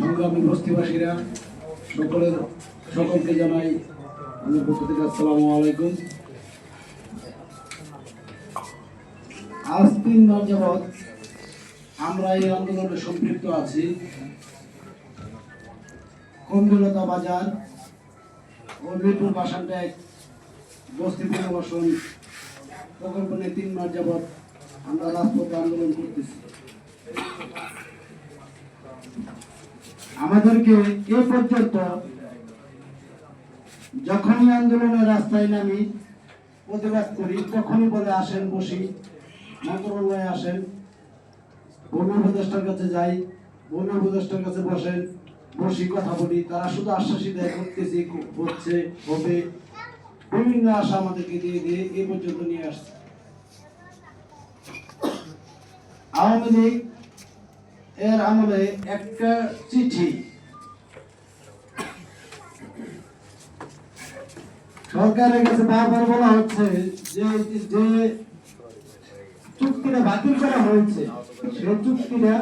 গ্রামী বস্তিবাসীরা সকলের, সকলকে জানাই আমার পক্ষ থেকে আসসালামু আলাইকুম। আজ তিন মাস যাবৎ আমরা এই আন্দোলনে সম্পৃক্ত আছি। কম্বিলতা বাজার ও মিরপুর বাসানটায় বস্তি পুনর্বাসন প্রকল্প নিয়ে তিন মাস যাবৎ আমরা রাজপথে আন্দোলন করতেছি। আমাদেরকে এ পর্যন্ত যখনই আন্দোলনের রাস্তায় নামি, প্রতিবাদ করি, তখনই বলে আসেন বসি, মন্ত্রণালয়ে আসেন ভূমি উপদেষ্টার কাছে যাই ভূমি উপদেষ্টার কাছে বসেন, বসি কথা বলি। তারা শুধু আশ্বাসই দেয়, করতেছি, হচ্ছে, হবে। বিভিন্ন আশা আমাদেরকে দিয়ে দিয়ে এ পর্যন্ত নিয়ে আসছে। আওয়ামী লীগ এর আমলে একটা চিঠি। সরকারের কাছে বারবার বলা হচ্ছে যে চুক্তিটা বাতিল করা হয়েছে, সেই চুক্তিটা